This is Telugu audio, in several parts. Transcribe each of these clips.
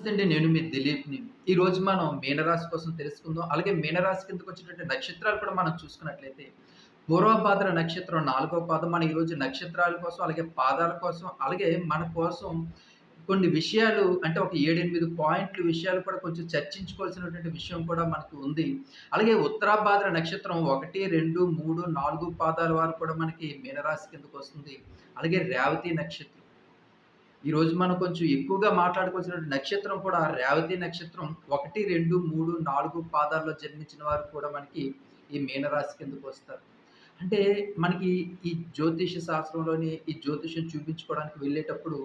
నమస్తే అండి నేను మీ దిలీప్‌ని. ఈరోజు మనం మీనరాశి కోసం తెలుసుకుందాం. అలాగే మీనరాశి కిందకు వచ్చినటువంటి నక్షత్రాలు కూడా మనం చూసుకున్నట్లయితే, పూర్వభాద్ర నక్షత్రం నాలుగో పాదం. మనం ఈరోజు నక్షత్రాల కోసం, అలాగే పాదాల కోసం, అలాగే మన కోసం కొన్ని విషయాలు అంటే ఒక ఏడెనిమిది పాయింట్లు విషయాలు కూడా కొంచెం చర్చించుకోవాల్సినటువంటి విషయం కూడా మనకు ఉంది. అలాగే ఉత్తరాభాద్ర నక్షత్రం 1, 2, 3, 4 పాదాల వారు కూడా మనకి మీనరాశి కిందకొస్తుంది. అలాగే రేవతి నక్షత్రం. ఈరోజు మనం కొంచెం ఎక్కువగా మాట్లాడుకోవాల్సిన నక్షత్రం కూడా రేవతి నక్షత్రం 1, 2, 3, 4 పాదాల్లో జన్మించిన వారు కూడా మనకి ఈ మీనరాశి కిందకొస్తారు. అంటే మనకి ఈ జ్యోతిష శాస్త్రంలోని ఈ జ్యోతిష్యం చూపించుకోవడానికి వెళ్ళేటప్పుడు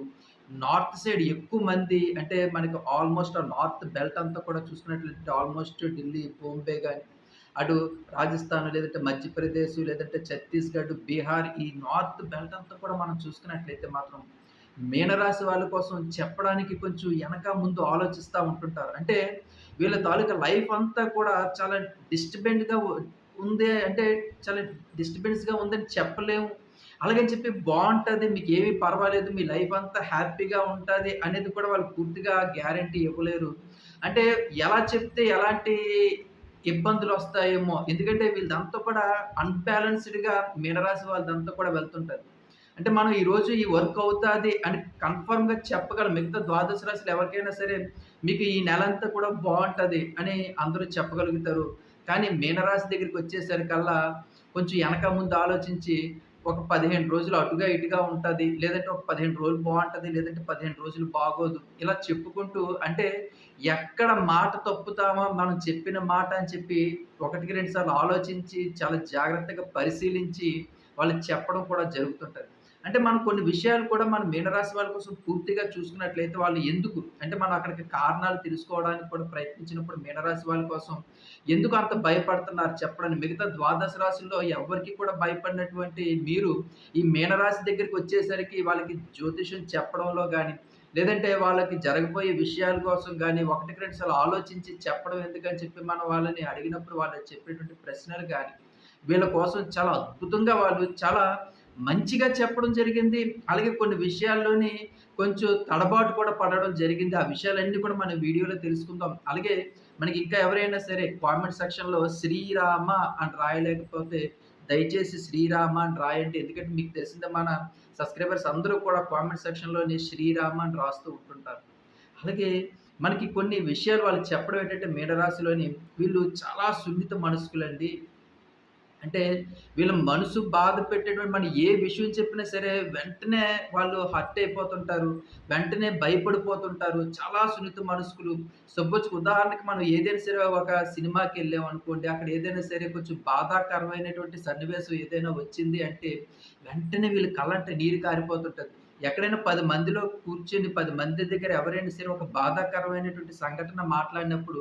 నార్త్ సైడ్ ఎక్కువ మంది అంటే మనకి ఆల్మోస్ట్ ఆ నార్త్ బెల్ట్ అంతా కూడా చూసుకున్నట్లయితే ఆల్మోస్ట్ ఢిల్లీ, బాంబే కానీ అటు రాజస్థాన్ లేదంటే మధ్యప్రదేశ్ లేదంటే ఛత్తీస్‌గఢ్, బీహార్ ఈ నార్త్ బెల్ట్ అంతా కూడా మనం చూసుకున్నట్లయితే మాత్రం మీనరాశి వాళ్ళ కోసం చెప్పడానికి కొంచెం వెనక ముందు ఆలోచిస్తూ ఉంటుంటారు. అంటే వీళ్ళ తాలూకా లైఫ్ అంతా కూడా చాలా డిస్టర్బెంట్‌గా ఉంది అంటే చాలా డిస్టర్బెన్స్‌గా ఉందని చెప్పలేము. అలాగని చెప్పి బాగుంటుంది మీకు ఏమి పర్వాలేదు. మీ లైఫ్ అంతా హ్యాపీగా ఉంటుంది అనేది కూడా వాళ్ళు పూర్తిగా గ్యారంటీ ఇవ్వలేరు. అంటే ఎలా చెప్తే ఎలాంటి ఇబ్బందులు వస్తాయేమో ఎందుకంటే వీళ్ళదంతా కూడా అన్బ్యాలెన్స్డ్గా మీనరాశి వాళ్ళదంతా కూడా వెళ్తుంటుంది అంటే మనం ఈరోజు ఈ వర్క్ అవుతుంది అని కన్ఫర్మ్‌గా చెప్పగలం. మిగతా ద్వాదశ రాశులు ఎవరికైనా సరే మీకు ఈ నెల అంతా కూడా బాగుంటుంది అని అందరూ చెప్పగలుగుతారు. కానీ మీనరాశి దగ్గరికొచ్చేసరికల్లా కొంచెం వెనక ముందు ఆలోచించి ఒక 15 రోజులు అటుగా ఇటుగా ఉంటుంది లేదంటే ఒక 15 రోజులు బాగుంటుంది లేదంటే 15 రోజులు బాగోదు. ఇలా చెప్పుకుంటూ అంటే ఎక్కడ మాట తప్పుతామో మనం చెప్పిన మాట అని చెప్పి ఒకటికి రెండు సార్లు ఆలోచించి చాలా జాగ్రత్తగా పరిశీలించి వాళ్ళు చెప్పడం కూడా జరుగుతుంటుంది అంటే మనం కొన్ని విషయాలు కూడా మన మీనరాశి వాళ్ళ కోసం పూర్తిగా చూసుకున్నట్లయితే వాళ్ళు ఎందుకు? అంటే మనం అక్కడికి కారణాలు తెలుసుకోవడానికి కూడా ప్రయత్నించినప్పుడు మీనరాశి వాళ్ళ కోసం ఎందుకు అంత భయపడుతున్నారు చెప్పడానికి మిగతా ద్వాదశ రాశుల్లో ఎవరికి కూడా భయపడినటువంటి మీరు ఈ మీనరాశి దగ్గరికి వచ్చేసరికి వాళ్ళకి జ్యోతిష్యం చెప్పడంలో కానీ లేదంటే వాళ్ళకి జరగబోయే విషయాల కోసం కానీ ఒకటికి రెండు సార్లు ఆలోచించి చెప్పడం ఎందుకని చెప్పి మనం వాళ్ళని అడిగినప్పుడు వాళ్ళు చెప్పేటువంటి ప్రశ్నలు కానీ వీళ్ళ కోసం చాలా అద్భుతంగా వాళ్ళు చాలా మంచిగా చెప్పడం జరిగింది. అలాగే కొన్ని విషయాల్లోని కొంచెం తడబాటు కూడా పడడం జరిగింది. ఆ విషయాలన్నీ కూడా మనం వీడియోలో తెలుసుకుందాం. అలాగే మనకి ఇంకా ఎవరైనా సరే కామెంట్ సెక్షన్‌లో శ్రీరామ అని రాయలేకపోతే దయచేసి శ్రీరామ అని రాయండి. ఎందుకంటే మీకు తెలిసిందే మన సబ్‌స్క్రైబర్స్ అందరూ కూడా కామెంట్ సెక్షన్‌లోని శ్రీరామ అని రాస్తూ ఉంటుంటారు. అలాగే మనకి కొన్ని విషయాలు వాళ్ళు చెప్పడం ఏంటంటే మీడరాశిలోని వీళ్ళు చాలా సున్నిత మనసుకులండి అంటే వీళ్ళ మనసు బాధ పెట్టేటువంటి మనం ఏ విషయం చెప్పినా సరే వెంటనే వాళ్ళు హర్ట్ అయిపోతుంటారు. వెంటనే భయపడిపోతుంటారు. చాలా సున్నిత మనస్కులు. సపోజ్ ఉదాహరణకి మనం ఏదైనా సరే ఒక సినిమాకి వెళ్ళాం అనుకోండి అక్కడ ఏదైనా సరే కొంచెం బాధాకరమైనటువంటి సన్నివేశం ఏదైనా వచ్చింది అంటే వెంటనే వీళ్ళు కళ్ళంటే నీరు కారిపోతుంటుంది ఎక్కడైనా పది మందిలో కూర్చొని పది మంది దగ్గర ఎవరైనా సరే ఒక బాధాకరమైనటువంటి సంఘటన మాట్లాడినప్పుడు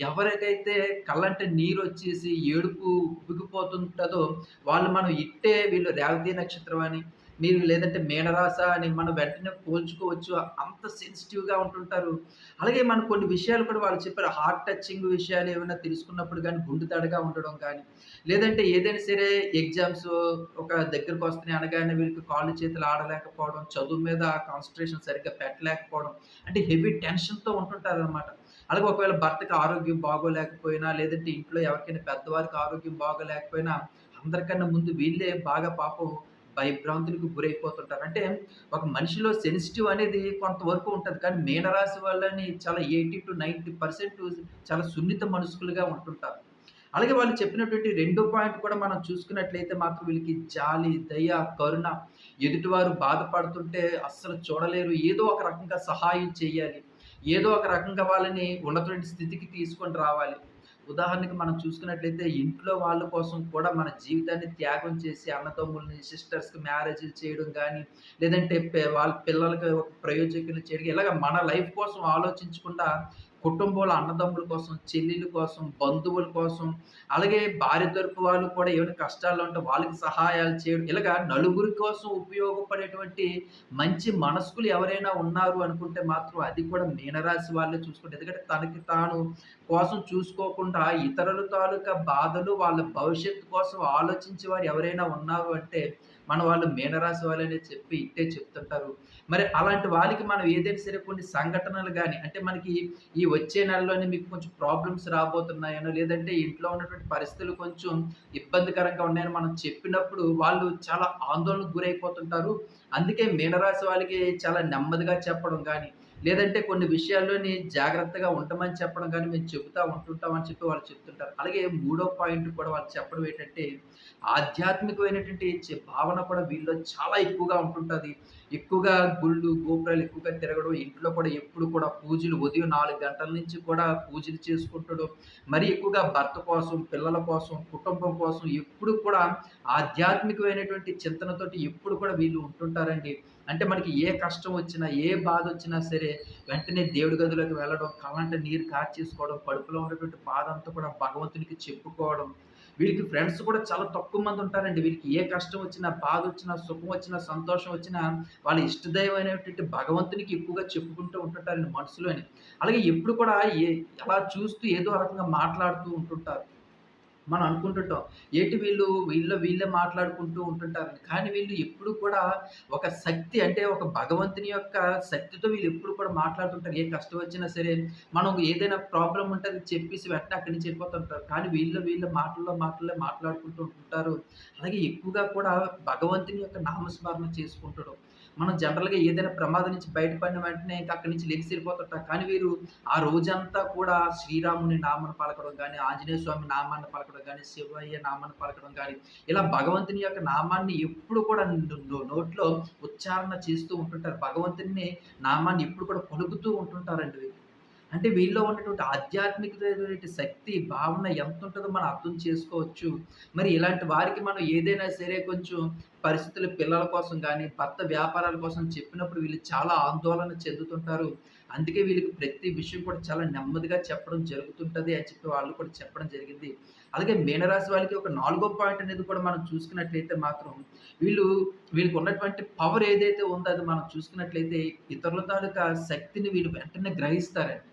ఎవరికైతే కళ్ళంటే నీరు వచ్చేసి ఏడుపు ఉబికిపోతుంటదో వాళ్ళు మనం ఇట్టే వీళ్ళు రేవతి నక్షత్రం అని, మీరు లేదంటే మేడరాస అని మనం వెంటనే పోల్చుకోవచ్చు. అంత సెన్సిటివ్‌గా ఉంటుంటారు. అలాగే మనం కొన్ని విషయాలు కూడా వాళ్ళు చెప్పారు. హార్ట్ టచింగ్ విషయాలు ఏమైనా తెలుసుకున్నప్పుడు కానీ గుండు తడగా ఉండడం కానీ లేదంటే ఏదైనా సరే ఎగ్జామ్స్ ఒక దగ్గరకు వస్తున్నాయి అనగానే వీళ్ళకి కాళ్ళు చేతులు ఆడలేకపోవడం, చదువు మీద కాన్సన్ట్రేషన్ సరిగ్గా పెట్టలేకపోవడం, అంటే హెవీ టెన్షన్‌తో ఉంటుంటారనమాట. అలాగే ఒకవేళ భర్తకి ఆరోగ్యం బాగోలేకపోయినా, లేదంటే ఇంట్లో ఎవరికైనా పెద్దవారికి ఆరోగ్యం బాగోలేకపోయినా, అందరికన్నా ముందు వీళ్ళే బాగా పాపం భయభ్రాంతులకు గురైపోతుంటారు. అంటే ఒక మనిషిలో సెన్సిటివ్ అనేది కొంతవరకు ఉంటుంది కానీ మీనరాశి వాళ్ళని చాలా 80-90% చాలా సున్నిత మనుషులుగా ఉంటుంటారు. అలాగే వాళ్ళు చెప్పినటువంటి రెండో పాయింట్ కూడా మనం చూసుకున్నట్లయితే మాత్రం వీళ్ళకి జాలి, దయ, కరుణ ఎదుటివారు బాధపడుతుంటే అస్సలు చూడలేరు. ఏదో ఒక రకంగా సహాయం చేయాలి. ఏదో ఒక రకంగా వాళ్ళని ఉన్నటువంటి స్థితికి తీసుకొని రావాలి. ఉదాహరణకి మనం చూసుకున్నట్లయితే ఇంట్లో వాళ్ళ కోసం కూడా మన జీవితాన్ని త్యాగం చేసి అన్నతమ్ముల్ని సిస్టర్స్‌కి మ్యారేజ్‌లు చేయడం కానీ లేదంటే వాళ్ళ పిల్లలకి ఒక ప్రయోజకులు చేయడం ఇలాగ మన లైఫ్ కోసం ఆలోచించకుండా కుటుంబంలో అన్నదమ్ముల కోసం, చెల్లెల కోసం, బంధువుల కోసం, అలాగే భార్య తరపు వాళ్ళు కూడా ఏమైనా కష్టాలు ఉంటే వాళ్ళకి సహాయాలు చేయడం. ఇలాగ నలుగురి కోసం ఉపయోగపడేటువంటి మంచి మనస్కులు ఎవరైనా ఉన్నారు అనుకుంటే మాత్రం అది కూడా మీనరాశి వాళ్ళే చూసుకుంటే ఎందుకంటే తనకి తాను కోసం చూసుకోకుండా ఇతరుల తాలూకా బాధలు, వాళ్ళ భవిష్యత్తు కోసం ఆలోచించేవారు ఎవరైనా ఉన్నారు అంటే మన వాళ్ళు మీనరాశి వాళ్ళనే చెప్పి ఇట్టే చెప్తుంటారు. మరి అలాంటి వాళ్ళకి మనం ఏదైనా సరే కొన్ని సంఘటనలు కానీ అంటే మనకి ఈ వచ్చే నెలలోనే మీకు కొంచెం ప్రాబ్లమ్స్ రాబోతున్నాయనో, లేదంటే ఇంట్లో ఉన్నటువంటి పరిస్థితులు కొంచెం ఇబ్బందికరంగా ఉన్నాయని మనం చెప్పినప్పుడు వాళ్ళు చాలా ఆందోళనకు గురైపోతుంటారు. అందుకే మీనరాశి వాళ్ళకి చాలా నెమ్మదిగా చెప్పడం కానీ లేదంటే కొన్ని విషయాల్లోని జాగ్రత్తగా ఉండమని చెప్పడం కానీ మేము చెబుతా ఉంటుంటామని చెప్పి వాళ్ళు చెప్తుంటారు. అలాగే మూడో పాయింట్ కూడా వాళ్ళు చెప్పడం ఏంటంటే, ఆధ్యాత్మికమైనటువంటి భావన కూడా వీళ్ళలో చాలా ఎక్కువగా ఉంటుంటుంది ఎక్కువగా గుళ్ళు, గోపురాలు ఎక్కువగా తిరగడం, ఇంట్లో కూడా ఎప్పుడు కూడా పూజలు ఉదయం నాలుగు గంటల నుంచి కూడా పూజలు చేసుకుంటడం, మరి ఎక్కువగా భర్త కోసం, పిల్లల కోసం, కుటుంబం కోసం ఎప్పుడు కూడా ఆధ్యాత్మికమైనటువంటి చింతనతోటి ఎప్పుడు కూడా వీళ్ళు ఉంటుంటారండి. అంటే మనకి ఏ కష్టం వచ్చినా, ఏ బాధ వచ్చినా సరే వెంటనే దేవుడి గదిలోకి వెళ్ళడం, కళ్ళంట నీరు కార్చేసుకోవడం, కడుపులో ఉన్నటువంటి బాధంతా కూడా భగవంతునికి చెప్పుకోవడం. వీళ్ళకి ఫ్రెండ్స్ కూడా చాలా తక్కువ మంది ఉంటారండి. వీళ్ళకి ఏ కష్టం వచ్చినా, బాధ వచ్చినా సుఖం వచ్చినా, సంతోషం వచ్చినా వాళ్ళ ఇష్టదైవమైనటువంటి భగవంతునికి ఎక్కువగా చెప్పుకుంటూ ఉంటుంటారండి మనసులోని. అలాగే ఎప్పుడు కూడా ఏ అలా చూస్తూ ఏదో రకంగా మాట్లాడుతూ ఉంటుంటారు. మనం అనుకుంటుంటాం. ఏంటి వీళ్ళు వీళ్ళు వీళ్ళే మాట్లాడుకుంటూ ఉంటుంటారు కానీ వీళ్ళు ఎప్పుడు కూడా ఒక శక్తి అంటే ఒక భగవంతుని యొక్క శక్తితో వీళ్ళు ఎప్పుడు కూడా మాట్లాడుతుంటారు. ఏ కష్టం వచ్చినా సరే, మనం ఏదైనా ప్రాబ్లం ఉంటే అది చెప్పేసి వెంటనే అక్కడి నుంచి వెళ్ళిపోతుంటారు. కానీ వీళ్ళు వీళ్ళ మాటల్లో మాటల్లో మాట్లాడుకుంటూ ఉంటుంటారు. అలాగే ఎక్కువగా కూడా భగవంతుని యొక్క నామస్మరణ చేసుకుంటడం. మనం జనరల్‌గా ఏదైనా ప్రమాదం నుంచి బయటపడిన వెంటనే ఇంకా అక్కడి నుంచి లెగిసి వెళ్ళిపోతుంటాం. కానీ వీరు ఆ రోజంతా కూడా శ్రీరాముని నామాన్ని పలకడం కానీ ఆంజనేయ స్వామి నామాన్ని పలకడం కానీ శివయ్య నామాన్ని పలకడం కానీ ఇలా భగవంతుని యొక్క నామాన్ని ఎప్పుడు కూడా నోట్లో ఉచ్చారణ చేస్తూ ఉంటుంటారు. భగవంతుని నామాన్ని ఎప్పుడు కూడా పలుకుతూ ఉంటుంటారండి అంటే వీళ్ళలో ఉన్నటువంటి ఆధ్యాత్మికమైనటువంటి శక్తి, భావన ఉంటుందో మనం అర్థం చేసుకోవచ్చు. మరి ఇలాంటి వారికి మనం ఏదైనా సరే కొంచెం పరిస్థితులు పిల్లల కోసం కానీ భర్త వ్యాపారాల కోసం చెప్పినప్పుడు వీళ్ళు చాలా ఆందోళన చెందుతుంటారు. అందుకే వీళ్ళకి ప్రతి విషయం కూడా చాలా నెమ్మదిగా చెప్పడం జరుగుతుంటుంది అని చెప్పి వాళ్ళు కూడా చెప్పడం జరిగింది. అలాగే మీనరాశి వాళ్ళకి ఒక నాలుగో పాయింట్ అనేది కూడా మనం చూసుకున్నట్లయితే మాత్రం, వీళ్ళు వీళ్ళకున్నటువంటి పవర్ ఏదైతే ఉందో అది మనం చూసుకున్నట్లయితే ఇతరుల తాలూకా శక్తిని వీళ్ళు వెంటనే గ్రహిస్తారండి.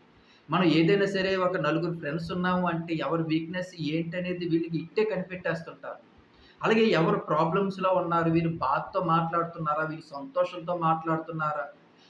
మనం ఏదైనా సరే ఒక నలుగురు ఫ్రెండ్స్ ఉన్నాము అంటే ఎవరి వీక్‌నెస్ ఏంటనేది వీళ్ళకి ఇట్టే కనిపెట్టేస్తుంటారు. అలాగే ఎవరు ప్రాబ్లమ్స్‌లో ఉన్నారు, వీళ్ళు బాధతో మాట్లాడుతున్నారా, వీళ్ళు సంతోషంతో మాట్లాడుతున్నారా,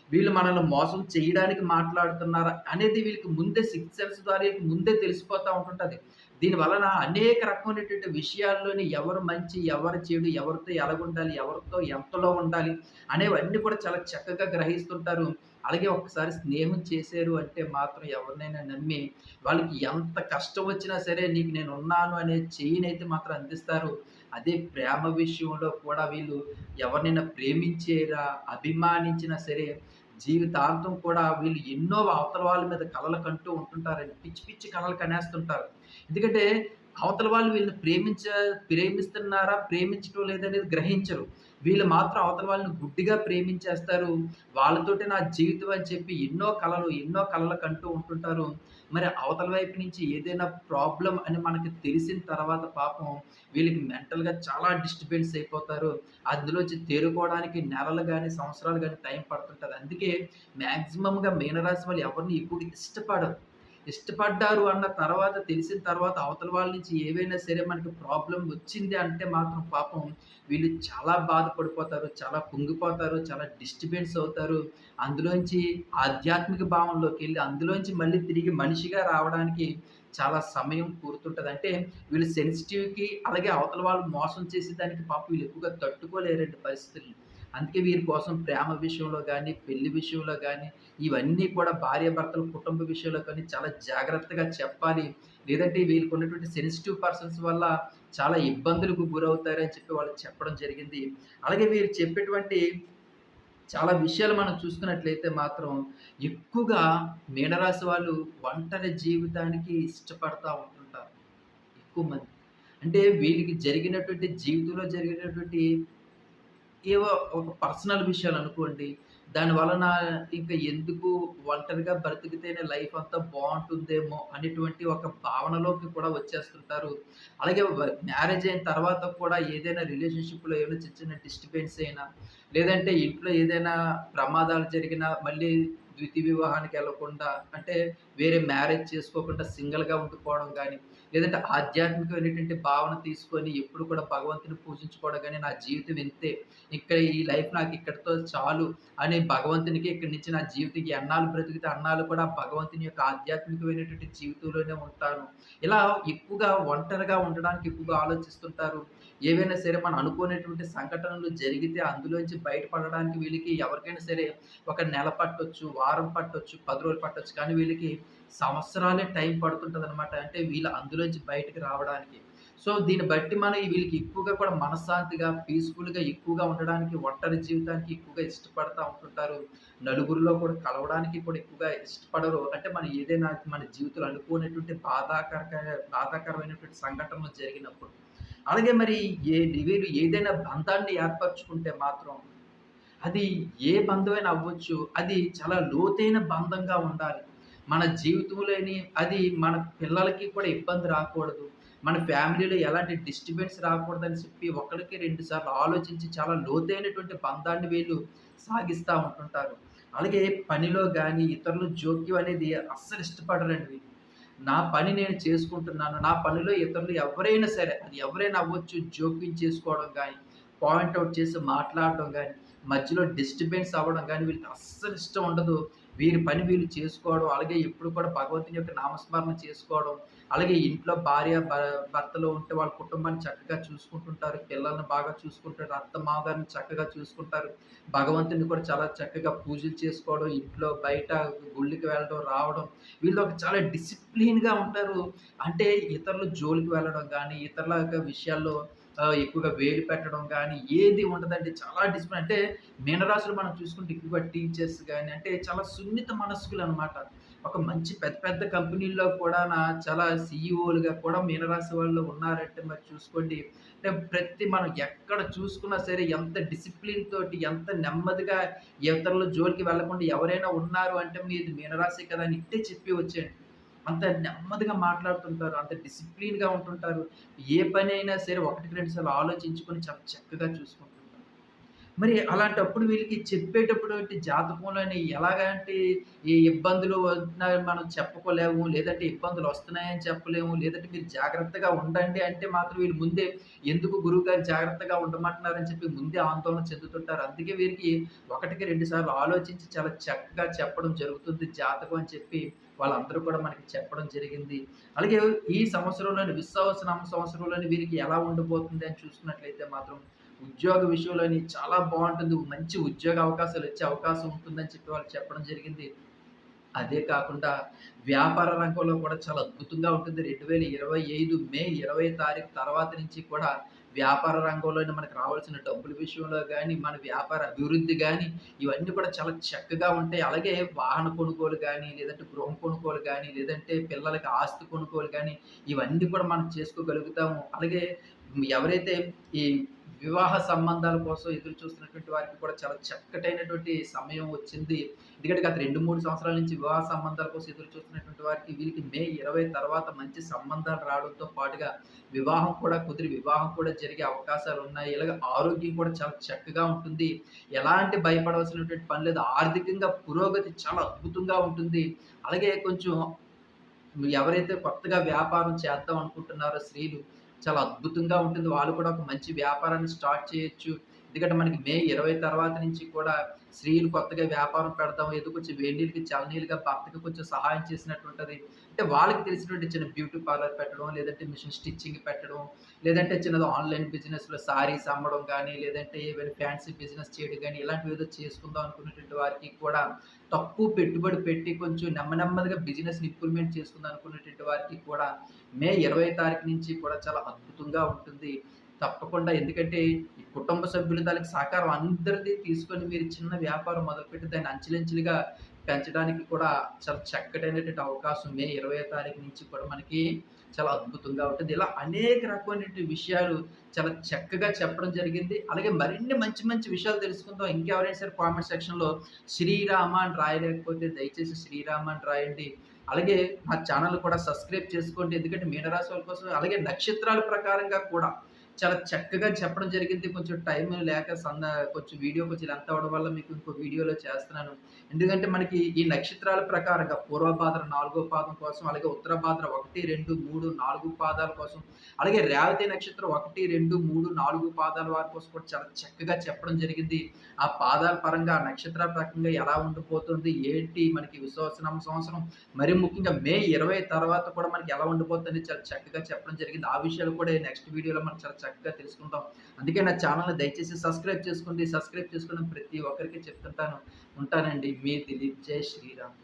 వీళ్ళు మనల్ని మోసం చేయడానికి మాట్లాడుతున్నారా అనేది వీళ్ళకి ముందే సిక్స్ సెన్స్ ద్వారా వీళ్ళకి ముందే తెలిసిపోతూ ఉంటుంటుంది దీని వలన అనేక రకమైనటువంటి విషయాల్లోని ఎవరు మంచి, ఎవరు చెడు, ఎవరితో ఎలాగుండాలి, ఎవరితో ఎంతలో ఉండాలి అనేవన్నీ కూడా చాలా చక్కగా గ్రహిస్తుంటారు. అలాగే ఒకసారి స్నేహం చేశారు అంటే మాత్రం ఎవరినైనా నమ్మి వాళ్ళకి ఎంత కష్టం వచ్చినా సరే నీకు నేను ఉన్నాను అనే చెయ్యినైతే మాత్రం అందిస్తారు. అదే ప్రేమ విషయంలో కూడా వీళ్ళు ఎవరినైనా ప్రేమించేరా, అభిమానించినా సరే జీవితాంతం కూడా వీళ్ళు ఎన్నో అవతల వాళ్ళ మీద కళలు కంటూ ఉంటుంటారండి. పిచ్చి పిచ్చి కళలు కనేస్తుంటారు. ఎందుకంటే అవతల వాళ్ళు వీళ్ళని ప్రేమించ ప్రేమిస్తున్నారా, ప్రేమించటం లేదనేది గ్రహించరు. వీళ్ళు మాత్రం అవతల వాళ్ళని గుడ్డిగా ప్రేమించేస్తారు. వాళ్ళతోటి నా జీవితం అని చెప్పి ఎన్నో కళలు ఎన్నో కళలు కంటూ ఉంటుంటారు. మరి అవతల వైపు నుంచి ఏదైనా ప్రాబ్లం అని మనకి తెలిసిన తర్వాత పాపం వీళ్ళకి మెంటల్‌గా చాలా డిస్టర్బెన్స్ అయిపోతారు. అందులోంచి తేరుకోవడానికి నెలలు కానీ సంవత్సరాలు కానీ టైం పడుతుంటారు అందుకే మ్యాక్సిమంగా మీనరాశి వాళ్ళు ఎవరిని ఎప్పుడు ఇష్టపడరు. ఇష్టపడ్డారు అన్న తర్వాత తెలిసిన తర్వాత అవతల వాళ్ళ నుంచి ఏవైనా సరే మనకి ప్రాబ్లం వచ్చింది అంటే మాత్రం పాపం వీళ్ళు చాలా బాధపడిపోతారు. చాలా కుంగిపోతారు. చాలా డిస్టర్బెన్స్ అవుతారు. అందులోంచి ఆధ్యాత్మిక భావంలోకి వెళ్ళి అందులోంచి మళ్ళీ తిరిగి మనిషిగా రావడానికి చాలా సమయం కూరుతుంటది. అంటే వీళ్ళు సెన్సిటివ్‌కి అలాగే అవతల వాళ్ళు మోసం చేసేదానికి పాపం వీళ్ళు ఎక్కువగా తట్టుకోలేరండి పరిస్థితులు అందుకే వీరి కోసం ప్రేమ విషయంలో కానీ పెళ్ళి విషయంలో కానీ ఇవన్నీ కూడా భార్యాభర్తల కుటుంబ విషయంలో కానీ చాలా జాగ్రత్తగా చెప్పాలి. లేదంటే వీళ్ళకున్నటువంటి సెన్సిటివ్ పర్సన్స్ వల్ల చాలా ఇబ్బందులకు గురవుతారని చెప్పి వాళ్ళు చెప్పడం జరిగింది. అలాగే వీరు చెప్పేటువంటి చాలా విషయాలు మనం చూసుకున్నట్లయితే మాత్రం ఎక్కువగా మీనరాశి వాళ్ళు ఒంటరి జీవితానికి ఇష్టపడతా ఉంటుంటారు ఎక్కువ మంది. అంటే వీళ్ళకి జరిగినటువంటి జీవితంలో జరిగినటువంటి ఏవో ఒక పర్సనల్ విషయాలనుకోండి. దాని వలన ఇంకా ఎందుకు ఒంటరిగా బ్రతికితేనే లైఫ్ అంతా బాగుంటుందేమో అనేటువంటి ఒక భావనలోకి కూడా వచ్చేస్తుంటారు. అలాగే మ్యారేజ్ అయిన తర్వాత కూడా ఏదైనా రిలేషన్‌షిప్‌లో ఏమైనా చిన్న చిన్న డిస్టర్బెన్స్ అయినా, లేదంటే ఇంట్లో ఏదైనా ప్రమాదాలు జరిగినా, మళ్ళీ ద్వితీయ వివాహానికి వెళ్ళకుండా అంటే వేరే మ్యారేజ్ చేసుకోకుండా సింగిల్‌గా ఉండిపోవడం కానీ లేదంటే ఆధ్యాత్మికమైనటువంటి భావన తీసుకొని ఎప్పుడు కూడా భగవంతుని పూజించుకోవడం నా జీవితం ఇంతే. ఇక్కడ ఈ లైఫ్ నాకు ఇక్కడితో చాలు అని భగవంతునికి ఇక్కడి నుంచి నా జీవితకి అన్నాలు బ్రతికితే అన్నాలు కూడా భగవంతుని యొక్క ఆధ్యాత్మికమైనటువంటి జీవితంలోనే ఉంటాను. ఇలా ఎక్కువగా ఒంటరిగా ఉండడానికి ఎక్కువగా ఆలోచిస్తుంటారు. ఏవైనా సరే మనం అనుకునేటువంటి సంఘటనలు జరిగితే అందులోంచి బయటపడడానికి వీళ్ళకి ఎవరికైనా సరే ఒక నెల పట్టొచ్చు, వారం పట్టొచ్చు, పది రోజులు పట్టొచ్చు. కానీ వీళ్ళకి సంవత్సరాలే టైం పడుతుంటుంది అనమాట అంటే వీళ్ళు అందులోంచి బయటకు రావడానికి. సో, దీన్ని బట్టి మనం వీళ్ళకి ఎక్కువగా కూడా మనశ్శాంతిగా, పీస్‌ఫుల్‌గా ఎక్కువగా ఉండడానికి, ఒంటరి జీవితానికి ఎక్కువగా ఇష్టపడతా ఉంటుంటారు. నలుగురిలో కూడా కలవడానికి కూడా ఎక్కువగా ఇష్టపడరు. అంటే మనం ఏదైనా మన జీవితంలో అనుకోనటువంటి బాధాకరక బాధాకరమైనటువంటి సంఘటనలు జరిగినప్పుడు. అలాగే మరి ఏ వీరు ఏదైనా బంధాన్ని ఏర్పరచుకుంటే మాత్రం అది ఏ బంధమైనా అవ్వచ్చు. అది చాలా లోతైన బంధంగా ఉండాలి. మన జీవితంలోని అది మన పిల్లలకి కూడా ఇబ్బంది రాకూడదు. మన ఫ్యామిలీలో ఎలాంటి డిస్టర్బెన్స్ రాకూడదని చెప్పి ఒకరికి రెండు సార్లు ఆలోచించి చాలా లోతైనటువంటి బంధాన్ని వీళ్ళు సాగిస్తూ ఉంటుంటారు. అలాగే పనిలో కానీ ఇతరులు జోక్యం అనేది అస్సలు ఇష్టపడరండి వీళ్ళు. నా పని నేను చేసుకుంటున్నాను. నా పనిలో ఇతరులు ఎవరైనా సరే, అది ఎవరైనా అవ్వచ్చు జోక్యం చేసుకోవడం కానీ పాయింట్ చేసి మాట్లాడడం కానీ మధ్యలో డిస్టర్బెన్స్ అవ్వడం కానీ వీళ్ళకి అస్సలు ఇష్టం ఉండదు. వీరి పని వీళ్ళు చేసుకోవడం, అలాగే ఎప్పుడు కూడా భగవంతుని యొక్క నామస్మరణ చేసుకోవడం, అలాగే ఇంట్లో భార్య భ భర్తలు ఉంటే వాళ్ళ కుటుంబాన్ని చక్కగా చూసుకుంటుంటారు. పిల్లల్ని బాగా చూసుకుంటారు. అత్త మామగారిని చక్కగా చూసుకుంటారు. భగవంతుని కూడా చాలా చక్కగా పూజలు చేసుకోవడం, ఇంట్లో బయట గుళ్ళకి వెళ్ళడం, రావడం. వీళ్ళు ఒక చాలా డిసిప్లిన్‌గా ఉంటారు. అంటే ఇతరుల జోలికి వెళ్ళడం కానీ ఇతరుల యొక్క విషయాల్లో ఎక్కువగా వేలు పెట్టడం కానీ ఏది ఉండదండి. చాలా డిసిప్లిన్ అంటే మీనరాశులు మనం చూసుకుంటే ఎక్కువగా టీచర్స్ కానీ అంటే చాలా సున్నిత మనస్కులనమాట. ఒక మంచి పెద్ద పెద్ద కంపెనీల్లో కూడానా చాలా సీఈఓలుగా కూడా మీనరాశి వాళ్ళు ఉన్నారంటే మరి చూసుకోండి. అంటే ప్రతి మనం ఎక్కడ చూసుకున్నా సరే ఎంత డిసిప్లిన్ తోటి, ఎంత నెమ్మదిగా ఇతరుల జోలికి వెళ్ళకుండా ఎవరైనా ఉన్నారు అంటే మీరు మీనరాశి కదా! అని ఇట్టే చెప్పి వచ్చేయండి. అంత నెమ్మదిగా మాట్లాడుతుంటారు. అంత డిసిప్లిన్‌గా ఉంటుంటారు. ఏ పని అయినా సరే ఒకటికి రెండు సార్లు ఆలోచించుకొని చాలా చక్కగా చూసుకుంటుంటారు. మరి అలాంటప్పుడు వీళ్ళకి చెప్పేటప్పుడేంటి జాతకంలోని ఎలాగంటే ఈ ఇబ్బందులు వస్తున్నాయని మనం చెప్పుకోలేము. లేదంటే ఇబ్బందులు వస్తున్నాయని చెప్పలేము. లేదంటే మీరు జాగ్రత్తగా ఉండండి అంటే మాత్రం వీళ్ళు ముందే ఎందుకు గురువుగారు జాగ్రత్తగా ఉండమంటున్నారని చెప్పి ముందే ఆందోళన చెందుతుంటారు. అందుకే వీరికి ఒకటికి రెండు సార్లు ఆలోచించి చాలా చక్కగా చెప్పడం జరుగుతుంది జాతకం అని చెప్పి వాళ్ళందరూ కూడా మనకి చెప్పడం జరిగింది. అలాగే ఈ సంవత్సరంలోని విశ్వావసనామ సంవత్సరంలోని వీరికి ఎలా ఉండబోతుంది అని చూసుకున్నట్లయితే మాత్రం ఉద్యోగ విషయంలోని చాలా బాగుంటుంది మంచి ఉద్యోగ అవకాశాలు వచ్చే అవకాశం ఉంటుందని చెప్పి వాళ్ళు చెప్పడం జరిగింది. అదే కాకుండా వ్యాపార రంగంలో కూడా చాలా అద్భుతంగా ఉంటుంది. 2025 మే 20 తారీఖు తర్వాత నుంచి కూడా వ్యాపార రంగంలోనే మనకు రావాల్సిన డబ్బుల విషయంలో కానీ మన వ్యాపార అభివృద్ధి కానీ ఇవన్నీ కూడా చాలా చక్కగా ఉంటాయి. అలాగే వాహన కొనుగోలు కానీ లేదంటే గృహం కొనుగోలు కానీ లేదంటే పిల్లలకి ఆస్తి కొనుగోలు కానీ ఇవన్నీ కూడా మనం చేసుకోగలుగుతాము. అలాగే ఎవరైతే ఈ వివాహ సంబంధాల కోసం ఎదురు చూస్తున్నటువంటి వారికి కూడా చాలా చక్కటైనటువంటి సమయం వచ్చింది. ఎందుకంటే గత 2, 3 సంవత్సరాల నుంచి వివాహ సంబంధాల కోసం ఎదురు చూస్తున్నటువంటి వారికి వీరికి మే 20 తర్వాత మంచి సంబంధాలు రావడంతో పాటుగా వివాహం కూడా కుదిరి వివాహం కూడా జరిగే అవకాశాలు ఉన్నాయి ఇలాగ ఆరోగ్యం కూడా చాలా చక్కగా ఉంటుంది. ఎలాంటి భయపడవలసినటువంటి పని లేదు. ఆర్థికంగా పురోగతి చాలా అద్భుతంగా ఉంటుంది. అలాగే కొంచెం ఎవరైతే కొత్తగా వ్యాపారం చేద్దాం అనుకుంటున్నారో స్త్రీలు చాలా అద్భుతంగా ఉంటుంది. వాళ్ళు కూడా ఒక మంచి వ్యాపారాన్ని స్టార్ట్ చేయొచ్చు. ఎందుకంటే మనకి మే 20 తర్వాత నుంచి కూడా స్త్రీలు కొత్తగా వ్యాపారం పెడదాం. ఏదో కొంచెం వేడి నీళ్ళకి చల్లనీళ్ళుగా భర్తకి కొంచెం సహాయం చేసినట్టు ఉంటుంది అంటే వాళ్ళకి తెలిసినటువంటి చిన్న బ్యూటీ పార్లర్ పెట్టడం, లేదంటే మిషన్ స్టిచ్చింగ్ పెట్టడం, లేదంటే చిన్నది ఆన్‌లైన్ బిజినెస్‌లో సారీస్ అమ్మడం కానీ లేదంటే ఏవైనా ఫ్యాన్సీ బిజినెస్ చేయడం కానీ ఇలాంటివి ఏదో చేసుకుందాం అనుకున్నటువంటి వారికి కూడా తక్కువ పెట్టుబడి పెట్టి కొంచెం నెమ్మ నెమ్మదిగా బిజినెస్‌ని ఇంప్రూవ్‌మెంట్ చేసుకుందాం అనుకున్నటువంటి వారికి కూడా మే 20 తారీఖు నుంచి కూడా చాలా అద్భుతంగా ఉంటుంది. తప్పకుండా ఎందుకంటే ఈ కుటుంబ సభ్యులు దానికి సహకారం అందరిది తీసుకొని మీరు చిన్న వ్యాపారం మొదలుపెట్టి దాన్ని అంచెలంచెలుగా పెంచడానికి కూడా చాలా చక్కటైనటువంటి అవకాశం మే 20 తారీఖు నుంచి కూడా మనకి చాలా అద్భుతంగా ఉంటుంది. ఇలా అనేక రకమైనటువంటి విషయాలు చాలా చక్కగా చెప్పడం జరిగింది. అలాగే మరిన్ని మంచి మంచి విషయాలు తెలుసుకుందాం. ఇంకెవరైనా సరే కామెంట్ సెక్షన్‌లో శ్రీరామ అని రాయలేకపోతే దయచేసి శ్రీరామ అని రాయండి. అలాగే మా ఛానల్ కూడా సబ్స్క్రైబ్ చేసుకోండి. ఎందుకంటే మీనరాశి వాళ్ళ కోసం అలాగే నక్షత్రాల ప్రకారంగా కూడా చాలా చక్కగా చెప్పడం జరిగింది. కొంచెం టైం లేక సంద కొంచెం వీడియో కొంచెం లెంత్ అవ్వడం వల్ల మీకు ఇంకో వీడియోలో చేస్తున్నాను. ఎందుకంటే మనకి ఈ నక్షత్రాల ప్రకారంగా పూర్వభాద్ర నాలుగో పాదం కోసం, అలాగే ఉత్తర భాద్ర 1, 2, 3, 4 పాదాల కోసం, అలాగే రేవతి నక్షత్రం 1, 2, 3, 4 పాదాల వారి కోసం కూడా చాలా చక్కగా చెప్పడం జరిగింది. ఆ పాదాల పరంగా, నక్షత్ర ప్రకంగా ఎలా ఉండిపోతుంది, ఏంటి మనకి విశ్వావసునామ సంవత్సరం, మరి ముఖ్యంగా మే 20 తర్వాత కూడా మనకి ఎలా ఉండిపోతుంది చాలా చక్కగా చెప్పడం జరిగింది. ఆ విషయాలు కూడా నెక్స్ట్ వీడియోలో మనం చాలా చక్కగా తెలుసుకుంటాం అందుకే నా ఛానల్ని దయచేసి సబ్స్క్రైబ్ చేసుకోండి. సబ్స్క్రైబ్ చేసుకున్న ప్రతి ఒక్కరికి చెప్తుంటాను. ఉంటానండి. మీ దిలీప్. జై శ్రీరామ్.